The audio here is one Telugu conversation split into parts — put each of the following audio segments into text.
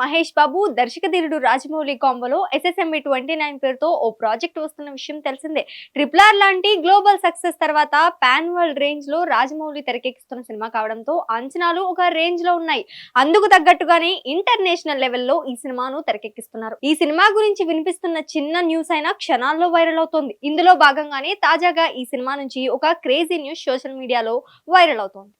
మహేష్ బాబు దర్శకధీరుడు రాజమౌళి కాంబోలో ఎస్ఎస్ఎంఈ ట్వంటీ నైన్ పేరుతో ఓ ప్రాజెక్ట్ వస్తున్న విషయం తెలిసిందే. ట్రిపుల్ ఆర్ లాంటి గ్లోబల్ సక్సెస్ తర్వాత పాన్ వరల్డ్ రేంజ్లో రాజమౌళి తెరకెక్కిస్తున్న సినిమా కావడంతో అంచనాలు ఒక రేంజ్లో ఉన్నాయి. అందుకు తగ్గట్టుగానే ఇంటర్నేషనల్ లెవెల్లో ఈ సినిమాను తెరకెక్కిస్తున్నారు. ఈ సినిమా గురించి వినిపిస్తున్న చిన్న న్యూస్ అయినా క్షణాల్లో వైరల్ అవుతోంది. ఇందులో భాగంగానే తాజాగా ఈ సినిమా నుంచి ఒక క్రేజీ న్యూస్ సోషల్ మీడియాలో వైరల్ అవుతోంది.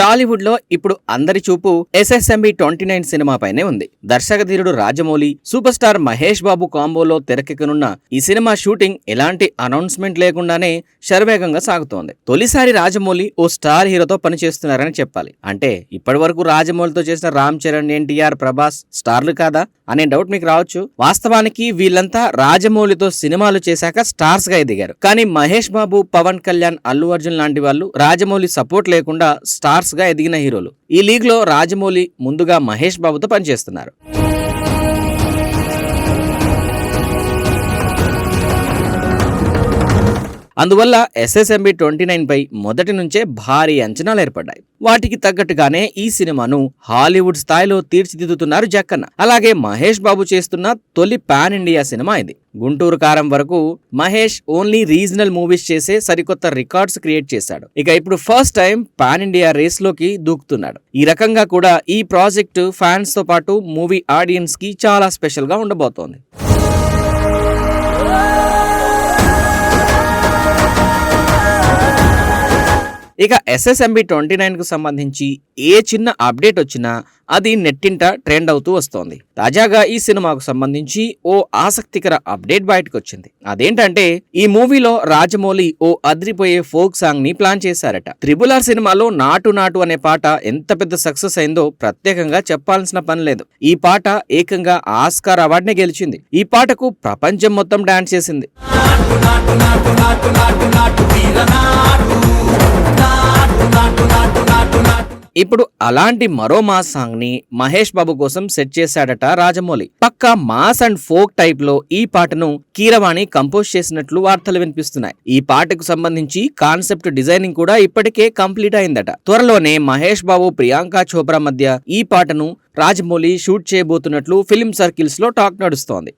టాలీవుడ్లో ఇప్పుడు అందరి చూపు ఎస్ఎస్ఎంబి ట్వంటీ నైన్ సినిమా పైనే ఉంది. దర్శకధీరుడు రాజమౌళి సూపర్ స్టార్ మహేష్ బాబు కాంబోలో తెరకెక్కనున్న ఈ సినిమా షూటింగ్ ఎలాంటి అనౌన్స్మెంట్ లేకుండానే శరవేగంగా సాగుతోంది. తొలిసారి రాజమౌళి ఓ స్టార్ హీరోతో పనిచేస్తున్నారని చెప్పాలి. అంటే ఇప్పటి వరకు రాజమౌళితో చేసిన రామ్ చరణ్ ఎన్టీఆర్ ప్రభాస్ స్టార్లు కాదా? అనే డౌట్ మీకు రావచ్చు. వాస్తవానికి వీళ్ళంతా రాజమౌళితో సినిమాలు చేశాక స్టార్స్గా ఎదిగారు. కానీ మహేష్ బాబు పవన్ కళ్యాణ్ అల్లు అర్జున్ లాంటి వాళ్ళు రాజమౌళి సపోర్ట్ లేకుండా స్టార్స్ గా ఎదిగిన హీరోలు. ఈ లీగ్లో రాజమౌళి ముందుగా మహేష్ బాబుతో పనిచేస్తున్నారు. అందువల్ల ఎస్ఎస్ఎంబి ట్వంటీ నైన్ పై మొదటి నుంచే భారీ అంచనాలు ఏర్పడ్డాయి. వాటికి తగ్గట్టుగానే ఈ సినిమాను హాలీవుడ్ స్థాయిలో తీర్చిదిద్దుతున్నారు జక్కన్న. అలాగే మహేష్ బాబు చేస్తున్న తొలి పాన్ ఇండియా సినిమా ఇది. గుంటూరు కారం వరకు మహేష్ ఓన్లీ రీజనల్ మూవీస్ చేసే సరికొత్త రికార్డ్స్ క్రియేట్ చేశాడు. ఇక ఇప్పుడు ఫస్ట్ టైం పాన్ ఇండియా రేస్లోకి దూకుతున్నాడు. ఈ రకంగా కూడా ఈ ప్రాజెక్టు ఫ్యాన్స్తో పాటు మూవీ ఆడియన్స్కి చాలా స్పెషల్గా ఉండబోతోంది. ఇక ఎస్ఎస్ఎంబి ట్వంటీ నైన్కు సంబంధించి ఏ చిన్న అప్డేట్ వచ్చినా అది నెట్టింట ట్రెండ్ అవుతూ వస్తోంది. తాజాగా ఈ సినిమాకు సంబంధించి ఓ ఆసక్తికర అప్డేట్ బయటకు వచ్చింది. అదేంటంటే ఈ మూవీలో రాజమౌళి ఓ అదిరిపోయే ఫోక్ సాంగ్ని ప్లాన్ చేశారట. త్రిబుల్ ఆర్ సినిమాలో నాటు నాటు అనే పాట ఎంత పెద్ద సక్సెస్ అయిందో ప్రత్యేకంగా చెప్పాల్సిన పని లేదు. ఈ పాట ఏకంగా ఆస్కార్ అవార్డుని గెలిచింది. ఈ పాటకు ప్రపంచం మొత్తం డాన్స్ చేసింది. ఇప్పుడు అలాంటి మరో మాస్ సాంగ్ని మహేష్ బాబు కోసం సెట్ చేశాడట రాజమౌళి. పక్క మాస్ అండ్ ఫోక్ టైప్లో ఈ పాటను కీరవాణి కంపోజ్ చేసినట్లు వార్తలు వినిపిస్తున్నాయి. ఈ పాటకు సంబంధించి కాన్సెప్ట్ డిజైనింగ్ కూడా ఇప్పటికే కంప్లీట్ అయిందట. త్వరలోనే మహేష్ బాబు ప్రియాంక చోప్రా మధ్య ఈ పాటను రాజమౌళి షూట్ చేయబోతున్నట్లు ఫిల్మ్ సర్కిల్స్లో టాక్ నడుస్తోంది.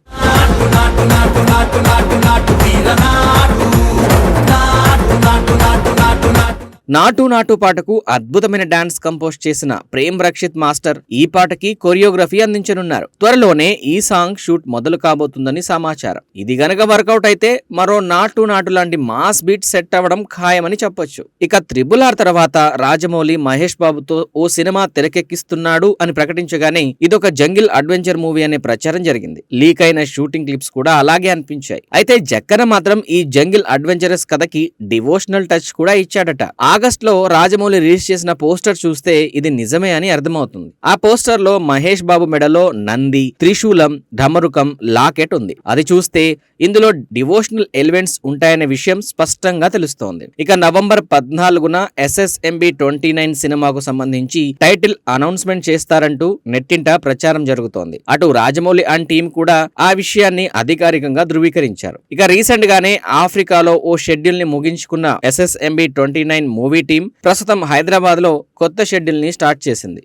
నాటు నాటు పాటకు అద్భుతమైన డాన్స్ కంపోజ్ చేసిన ప్రేమ్ రక్షిత్ మాస్టర్ ఈ పాటకి కొరియోగ్రఫీ అందించనున్నారు. త్వరలోనే ఈ సాంగ్ షూట్ మొదలు కాబోతుందని సమాచారం. ఇది గనక వర్కౌట్ అయితే మరో నాటు నాటు లాంటి మాస్ బీట్ సెట్ అవ్వడం ఖాయమని చెప్పొచ్చు. ఇక త్రిబుల్ ఆర్ తర్వాత రాజమౌళి మహేష్ బాబుతో ఓ సినిమా తెరకెక్కిస్తున్నాడు అని ప్రకటించగానే ఇదొక జంగిల్ అడ్వెంచర్ మూవీ అనే ప్రచారం జరిగింది. లీక్ అయిన షూటింగ్ క్లిప్స్ కూడా అలాగే అనిపించాయి. అయితే జక్కన మాత్రం ఈ జంగిల్ అడ్వెంచరస్ కథకి డివోషనల్ టచ్ కూడా ఇచ్చాడట. ఆగస్ట్ లో రాజమౌళి రిలీజ్ చేసిన పోస్టర్ చూస్తే ఇది నిజమే అని అర్థమవుతుంది. ఆ పోస్టర్లో మహేష్ బాబు మెడలో నంది త్రిశూలం ఢమరుకం లాకెట్ ఉంది. అది చూస్తే ఇందులో డివోషనల్ ఎలిమెంట్స్ ఉంటాయనే విషయం స్పష్టంగా తెలుస్తోంది. ఇక నవంబర్ పద్నాలుగున ఎస్ఎస్ఎంబి ట్వంటీ నైన్ సినిమాకు సంబంధించి టైటిల్ అనౌన్స్మెంట్ చేస్తారంటూ నెట్టింట ప్రచారం జరుగుతోంది. అటు రాజమౌళి అండ్ టీం కూడా ఆ విషయాన్ని అధికారికంగా ధృవీకరించారు. ఇక రీసెంట్ గానే ఆఫ్రికాలో ఓ షెడ్యూల్ని ముగించుకున్న SSMB twenty nine movie team ప్రస్తుతం హైదరాబాద్లో కొత్త షెడ్యూల్ని స్టార్ట్ చేసింది.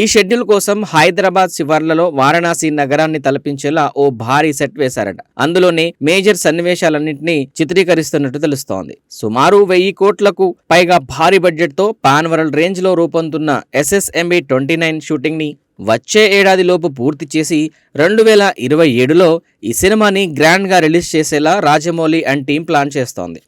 ఈ షెడ్యూల్ కోసం హైదరాబాద్ శివార్లలో వారణాసి నగరాన్ని తలపించేలా ఓ భారీ సెట్ వేశారట. అందులోనే మేజర్ సన్నివేశాలన్నింటినీ చిత్రీకరిస్తున్నట్టు తెలుస్తోంది. సుమారు వెయ్యి కోట్లకు పైగా భారీ బడ్జెట్తో పాన్ వరల్డ్ రేంజ్లో రూపొందుతున్న ఎస్ఎస్ఎంబి ట్వంటీ నైన్ షూటింగ్ని వచ్చే ఏడాదిలోపు పూర్తి చేసి రెండు వేల ఇరవై ఏడులో ఈ సినిమాని గ్రాండ్గా రిలీజ్ చేసేలా రాజమౌళి అండ్ టీం ప్లాన్ చేస్తోంది.